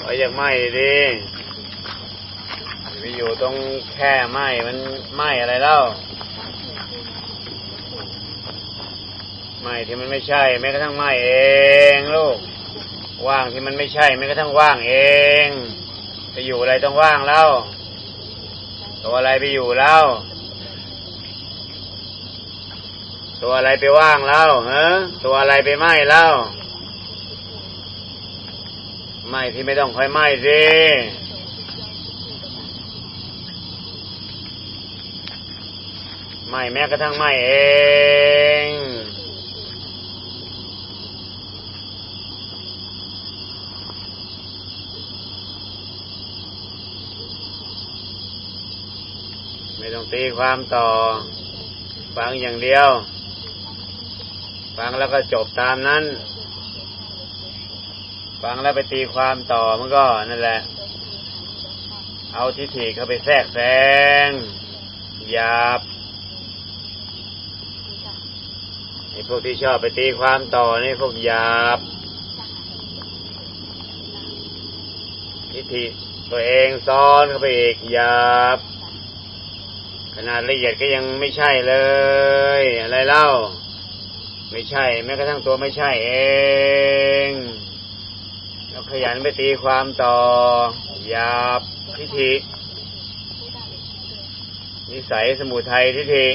ถอยจากไหม้ดิไปอยู่ตรงแค่ไหม้มันไหม้อะไรเล่าไหม้ที่มันไม่ใช่แม้กระทั่งไหม้เองลูกว่างที่มันไม่ใช่แม้กระทั่งว่างเองไปอยู่อะไรต้องว่างแล้วตัวอะไรไปอยู่แล้วตัวอะไรไปว่างแล้วเฮะตัวอะไรไปไหม้แล้ว ไหม้ที่ไม่ต้องค่อยไหม้สิไหม้แม้กระทั่งไหม้เองไม่ต้องตีความต่อ ฟังอย่างเดียว ฟังแล้วก็จบตามนั้น ฟังแล้วไปตีความต่อมันก็นั่นแหละ เอาทิฏฐิเข้าไปแทรกแซงหยาบไอ้พวกที่ชอบไปตีความต่อนี่พวกหยาบทิฏฐิตัวเองซ้อนเข้าไปอีกหยาบ ขนาดละเอียดก็ยังไม่ใช่เลย อะไรเล่า ไม่ใช่ แม้กระทั่งตัวไม่ใช่เอง ขยันไปตีความต่อ หยาบทิฐินิสัยสมุทัยทิฐิ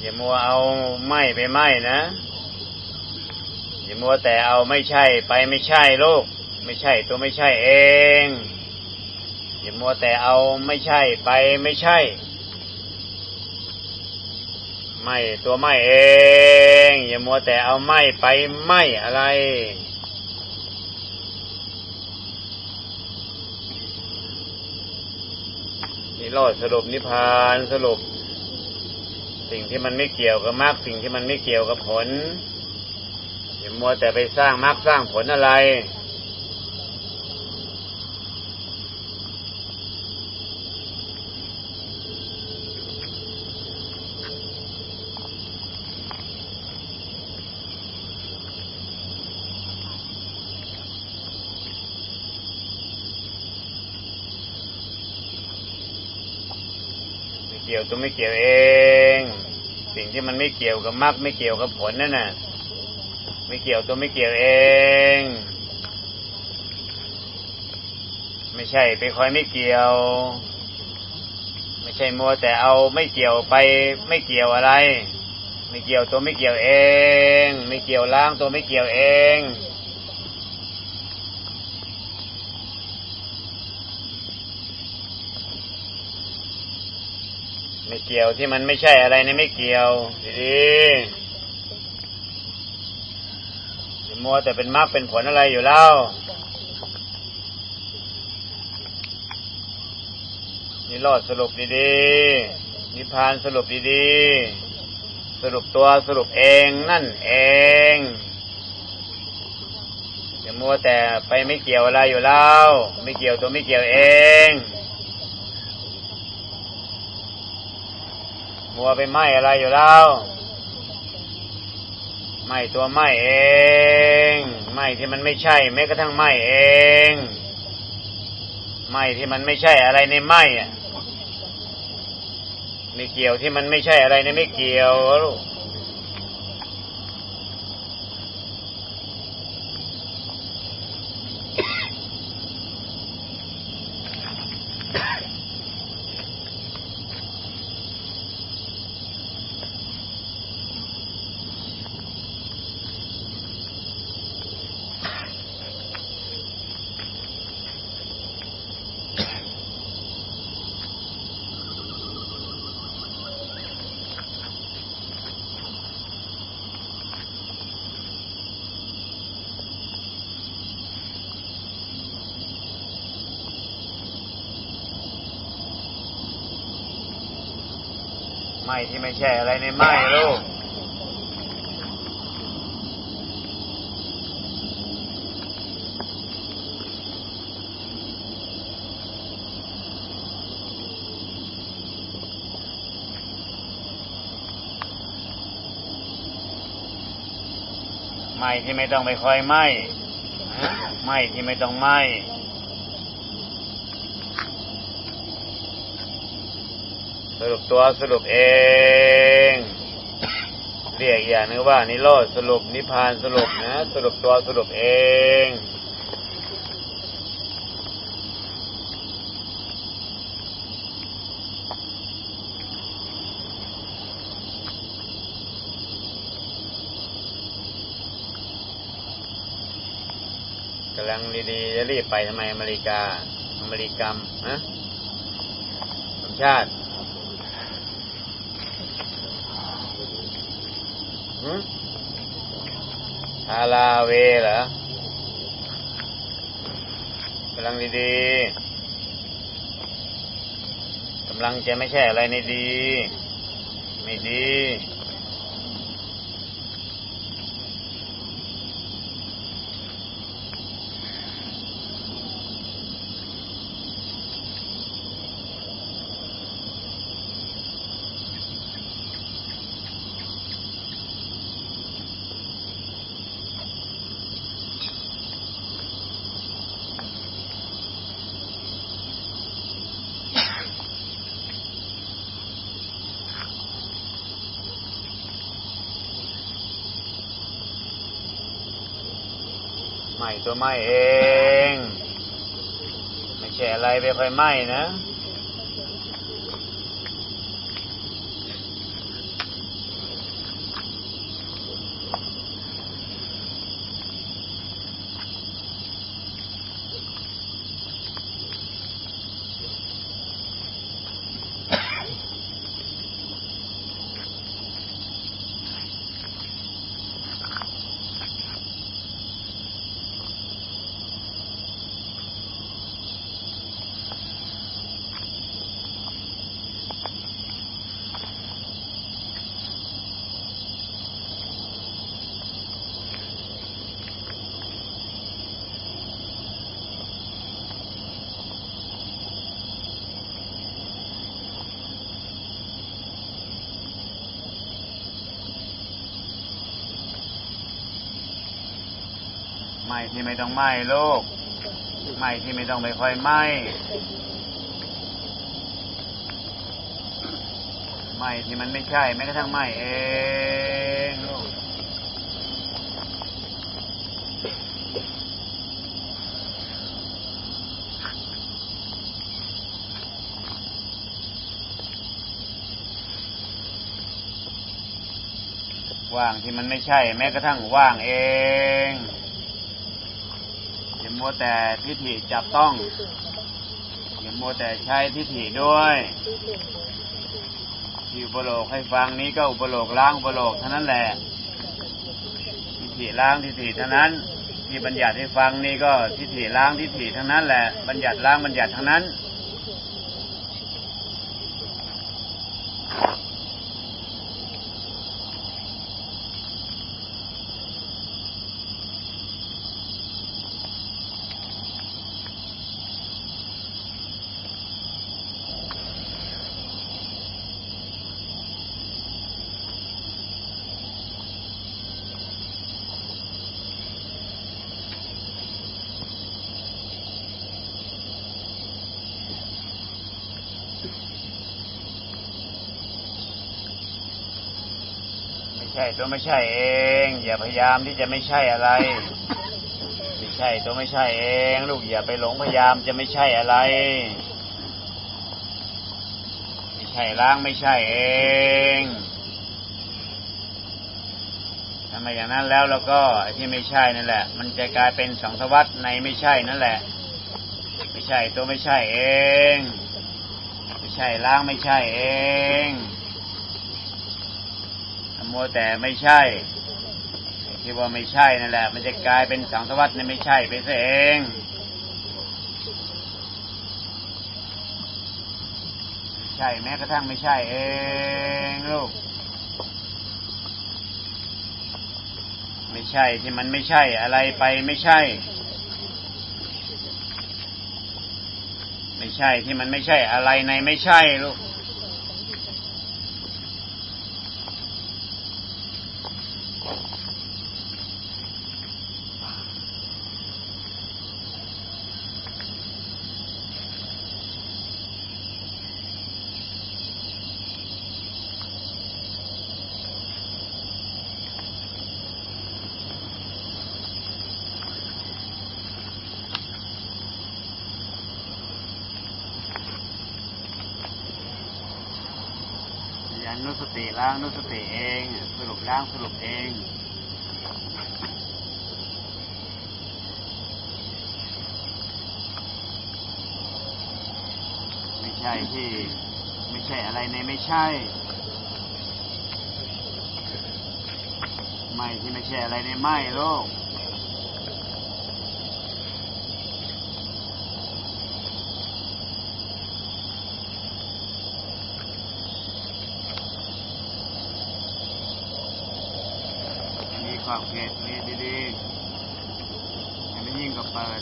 อย่ามัว ไม่ไปไม่นะอย่ามัวแต่เอาไม่ใช่ไปไม่ใช่ลูกไม่ใช่ตัวไม่ใช่เองอย่ามัวแต่เอาไม่ใช่ไปไม่ใช่ ไม่ตัวไม่เองอย่ามัวแต่เอาไม่ไปไม่อะไรนี่รอดสรุปนิพพานสรุป สิ่งที่มันไม่เกี่ยวกับมรรคสิ่งที่มันไม่เกี่ยวกับผลอย่ามัวแต่ไปสร้างมรรคสร้างผลอะไร ตัวไม่เกี่ยวเอง สิ่งที่มันไม่เกี่ยวกับมรรคไม่เกี่ยวกับผลนั่นน่ะ ไม่เกี่ยวตัวไม่เกี่ยวเอง ไม่ใช่ไปคอยไม่เกี่ยว ไม่ใช่มัวแต่เอาไม่เกี่ยวไปไม่เกี่ยวอะไร ไม่เกี่ยวตัวไม่เกี่ยวเอง ไม่เกี่ยวล้างตัวไม่เกี่ยวเอง ไม่เกี่ยวที่มันไม่ใช่อะไรนะไม่เกี่ยวดีๆมัวแต่เป็นมรรคเป็นผลอะไรอยู่แล้วนี่รอดสรุปดีๆนิพพานสรุปดีๆสรุปตัวสรุปเองนั่นเองอย่ามัวแต่ไปไม่เกี่ยวอะไรอยู่แล้ว ไม่เกี่ยวตัวไม่เกี่ยวเอง วัวไปไหมอะไรอยู่แล้วไหมตัวไหมเองไหมที่มันไม่ใช่แม้กระทั่งไหมเองไหมที่มันไม่ใช่อะไรในไหมอะไม่เกี่ยวที่มันไม่ใช่อะไรในไม่เกี่ยวลูก ม่ที่ไม่ใช่อะไรในไม่ลูกไม่ที่ไม่ต้องไปคอยไหมไม่ที่ไม่ต้องไหม รุปตัวสรุปเอง เรียกอย่างนึงว่านิโรธสรุปนิพพานสรุปนะ สรุปตัวสรุปเองกำลังดีๆจะรีบไปทำไมอเมริกา อเมริกัมฮะสมชาติ ฮาลาเวเหรอกำลังดีๆกำลังจะไม่ใช่อะไรในดี ไม่ดี ไม่ตัวไม่เอง ไม่ใช่อะไรไปค่อยไหม้นะ ไม่ที่ไม่ต้องไหม้ลูกไม่ที่ไม่ต้องไปคอยไหม้ไม่ที่มันไม่ใช่แม้กระทั่งไหม้เองลูกว่างที่มันไม่ใช่ แม้กระทั่งว่างเอง มัวแต่ทิฏฐิจับต้องอย่ามัวแต่ใช้ทิฏฐิด้วยที่อุปโลกให้ฟังนี้ก็อุปโลกล้างอุปโลกเท่านั้นแหละทิฏฐิล้างทิฏฐิเท่านั้น ที่บัญญัติให้ฟังนี่ก็ทิฏฐิล้างทิฏฐิทั้งนั้นแหละ บัญญัติล้างบัญญัติทั้งนั้น ใช่ตัวไม่ใช่เอง อย่าพยายามที่จะไม่ใช่อะไร ไม่ใช่ตัวไม่ใช่เอง ลูกอย่าไปหลงพยายามจะไม่ใช่อะไร ไม่ใช่ล้างไม่ใช่เองทำไมอย่างนั้นแล้วแล้วก็ที่ไม่ใช่นั่นแหละ มันจะกลายเป็นสังสวัตในไม่ใช่นั่นแหละ ไม่ใช่ตัวไม่ใช่เอง ไม่ใช่ล้างไม่ใช่เอง มัวแต่ไม่ใช่ที่ว่าไม่ใช่นั่นแหละ มันจะกลายเป็นสังสวัตในไม่ใช่ไปซะเองใช่แม้กระทั่งไม่ใช่เองลูกไม่ใช่ที่มันไม่ใช่อะไรไปไม่ใช่ ไม่ใช่ที่มันไม่ใช่อะไรในไม่ใช่ลูก ยั นุสติล้างนุสติเอง สรุปล้างสรุปเองไม่ใช่ที่ไม่ใช่อะไรในไม่ใช่ ไม่ที่ไม่ใช่อะไรในไม่โลก มีขอบเขตมีดีๆให้มันยิ่งกับเปิด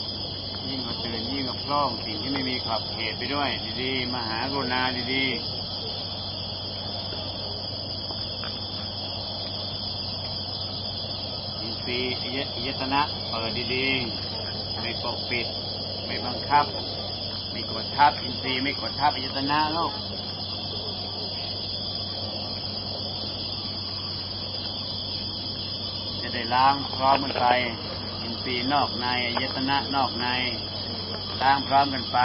ยิ่งกับตื่นยิ่งกับโล่งสิ่งที่ไม่มีขอบเขตไป ด้วย ดีๆ มหากรุณาดีๆอินทรีย์อายอายตนะเปิดดีๆ ไม่ปกปิด ไม่บังคับ ไม่กดทับ อินทรีย์ไม่กดทับอายตนะโลกจะได้ล้างพร้อมกันไป อินทรีย์นอกในอายตนะนอกในล้างพร้อมกันไป